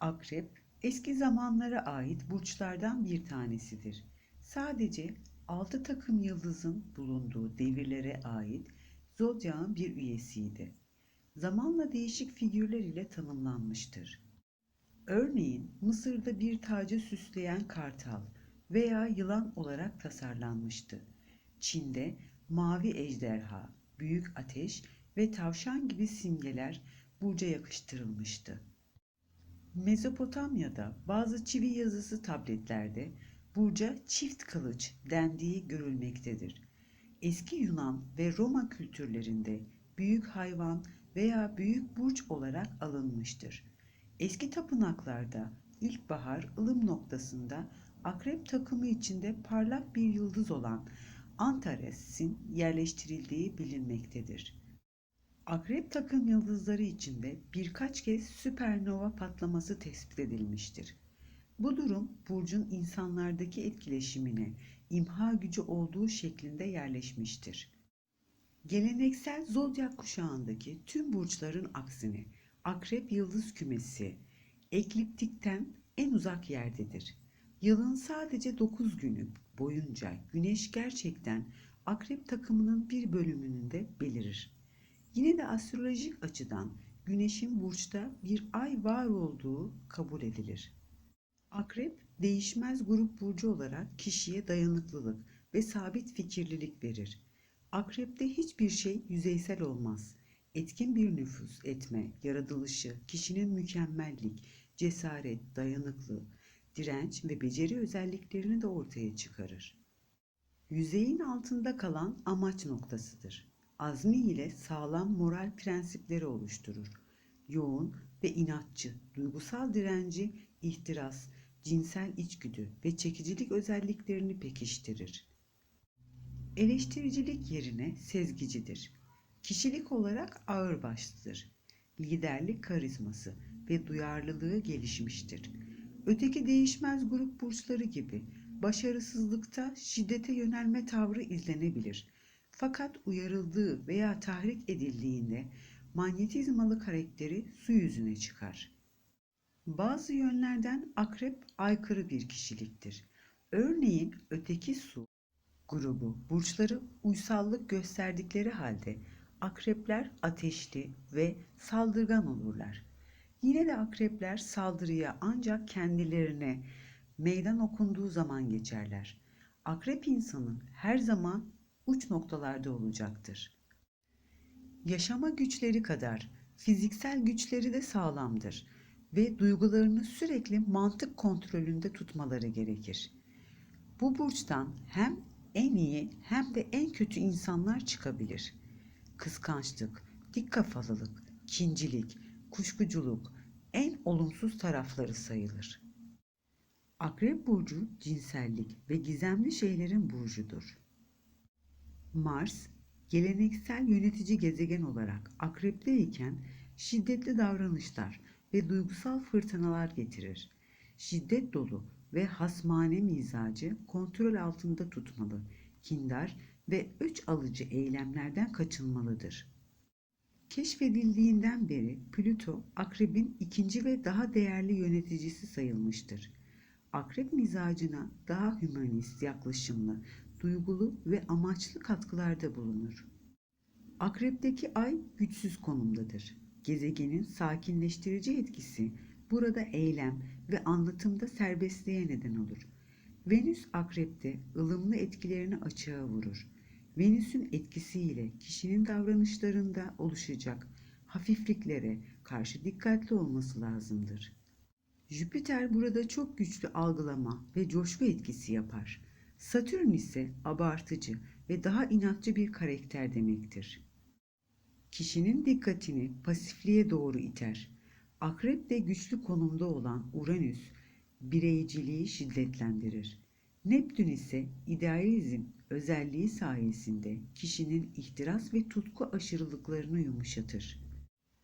Akrep, eski zamanlara ait burçlardan bir tanesidir. Sadece 6 takım yıldızın bulunduğu devirlere ait zodyağın bir üyesiydi. Zamanla değişik figürler ile tanımlanmıştır. Örneğin Mısır'da bir tacı süsleyen kartal veya yılan olarak tasarlanmıştı. Çin'de mavi ejderha, büyük ateş ve tavşan gibi simgeler burca yakıştırılmıştı. Mezopotamya'da bazı çivi yazısı tabletlerde burca çift kılıç dendiği görülmektedir. Eski Yunan ve Roma kültürlerinde büyük hayvan veya büyük burç olarak alınmıştır. Eski tapınaklarda ilkbahar ılım noktasında akrep takımı içinde parlak bir yıldız olan Antares'in yerleştirildiği bilinmektedir. Akrep takım yıldızları içinde birkaç kez süpernova patlaması tespit edilmiştir. Bu durum burcun insanlardaki etkileşimine imha gücü olduğu şeklinde yerleşmiştir. Geleneksel zodyak kuşağındaki tüm burçların aksine akrep yıldız kümesi ekliptikten en uzak yerdedir. Yılın sadece 9 günü boyunca güneş gerçekten akrep takımının bir bölümünde belirir. Yine de astrolojik açıdan güneşin burçta bir ay var olduğu kabul edilir. Akrep değişmez grup burcu olarak kişiye dayanıklılık ve sabit fikirlilik verir. Akrepte hiçbir şey yüzeysel olmaz. Etkin bir nüfus etme, yaratılışı, kişinin mükemmellik, cesaret, dayanıklı, direnç ve beceri özelliklerini de ortaya çıkarır. Yüzeyin altında kalan amaç noktasıdır. Azmi ile sağlam moral prensipleri oluşturur. Yoğun ve inatçı, duygusal direnci, ihtiras, cinsel içgüdü ve çekicilik özelliklerini pekiştirir. Eleştiricilik yerine sezgicidir. Kişilik olarak ağırbaşlıdır. Liderlik karizması ve duyarlılığı gelişmiştir. Öteki değişmez grup burçları gibi başarısızlıkta şiddete yönelme tavrı izlenebilir. Fakat uyarıldığı veya tahrik edildiğinde manyetizmalı karakteri su yüzüne çıkar. Bazı yönlerden akrep aykırı bir kişiliktir. Örneğin öteki su grubu burçları uysallık gösterdikleri halde akrepler ateşli ve saldırgan olurlar. Yine de akrepler saldırıya ancak kendilerine meydan okunduğu zaman geçerler. Akrep insanın her zaman uç noktalarda olacaktır. Yaşama güçleri kadar fiziksel güçleri de sağlamdır ve duygularını sürekli mantık kontrolünde tutmaları gerekir. Bu burçtan hem en iyi hem de en kötü insanlar çıkabilir. Kıskançlık, dik kafalılık, kincilik, kuşkuculuk en olumsuz tarafları sayılır. Akrep burcu cinsellik ve gizemli şeylerin burcudur. Mars, geleneksel yönetici gezegen olarak akrepte iken şiddetli davranışlar ve duygusal fırtınalar getirir. Şiddet dolu ve hasmane mizacı kontrol altında tutmalı, kindar ve öç alıcı eylemlerden kaçınmalıdır. Keşfedildiğinden beri Plüto akrebin ikinci ve daha değerli yöneticisi sayılmıştır. Akrep mizacına daha hümanist yaklaşımlı, duygulu ve amaçlı katkılarda bulunur. Akrepteki ay güçsüz konumdadır. Gezegenin sakinleştirici etkisi burada eylem ve anlatımda serbestliğe neden olur. Venüs akrepte ılımlı etkilerini açığa vurur. Venüs'ün etkisiyle kişinin davranışlarında oluşacak hafifliklere karşı dikkatli olması lazımdır. Jüpiter burada çok güçlü algılama ve coşku etkisi yapar. Satürn ise abartıcı ve daha inatçı bir karakter demektir. Kişinin dikkatini pasifliğe doğru iter. Akrep de güçlü konumda olan Uranüs bireyciliği şiddetlendirir. Neptün ise idealizm özelliği sayesinde kişinin ihtiras ve tutku aşırılıklarını yumuşatır.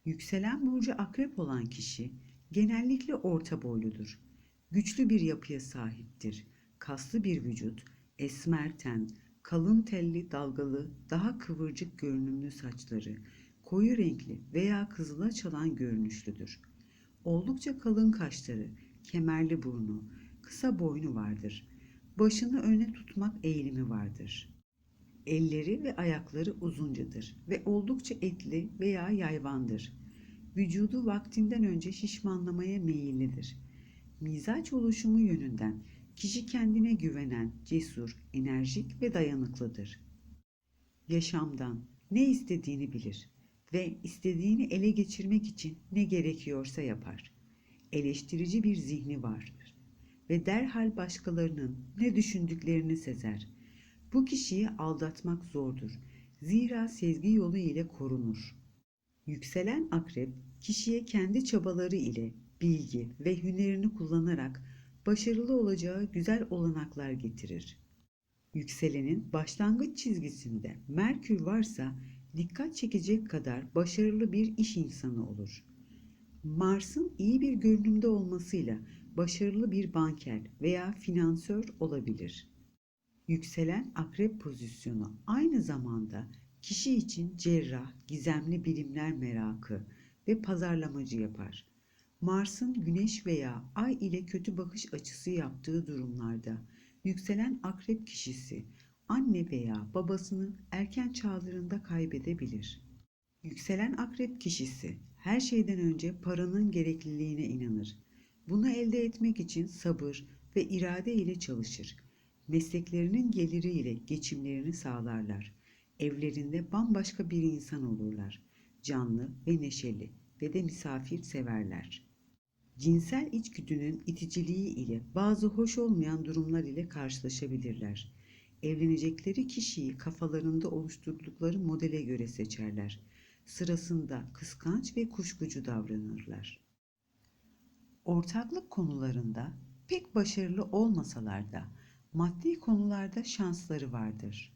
Yükselen burcu akrep olan kişi genellikle orta boyludur. Güçlü bir yapıya sahiptir. Kaslı bir vücut, esmer ten, kalın telli dalgalı, daha kıvırcık görünümlü saçları, koyu renkli veya kızıla çalan görünüşlüdür. Oldukça kalın kaşları, kemerli burnu, kısa boynu vardır. Başını öne tutmak eğilimi vardır. Elleri ve ayakları uzuncadır ve oldukça etli veya yayvandır. Vücudu vaktinden önce şişmanlamaya meyillidir. Mizaç oluşumu yönünden kişi kendine güvenen, cesur, enerjik ve dayanıklıdır. Yaşamdan ne istediğini bilir ve istediğini ele geçirmek için ne gerekiyorsa yapar. Eleştirici bir zihni vardır ve derhal başkalarının ne düşündüklerini sezer. Bu kişiyi aldatmak zordur. Zira sezgi yolu ile korunur. Yükselen akrep kişiye kendi çabaları ile bilgi ve hünerini kullanarak başarılı olacağı güzel olanaklar getirir. Yükselenin başlangıç çizgisinde Merkür varsa dikkat çekecek kadar başarılı bir iş insanı olur. Mars'ın iyi bir görünümde olmasıyla başarılı bir banker veya finansör olabilir. Yükselen akrep pozisyonu aynı zamanda kişi için cerrah, gizemli bilimler merakı ve pazarlamacı yapar. Mars'ın Güneş veya Ay ile kötü bakış açısı yaptığı durumlarda yükselen akrep kişisi anne veya babasını erken çağlarında kaybedebilir. Yükselen akrep kişisi her şeyden önce paranın gerekliliğine inanır. Bunu elde etmek için sabır ve irade ile çalışır. Mesleklerinin geliri ile geçimlerini sağlarlar. Evlerinde bambaşka bir insan olurlar. Canlı ve neşeli ve de misafir severler. Cinsel içgüdünün iticiliği ile bazı hoş olmayan durumlar ile karşılaşabilirler. Evlenecekleri kişiyi kafalarında oluşturdukları modele göre seçerler. Sırasında kıskanç ve kuşkucu davranırlar. Ortaklık konularında pek başarılı olmasalar da maddi konularda şansları vardır.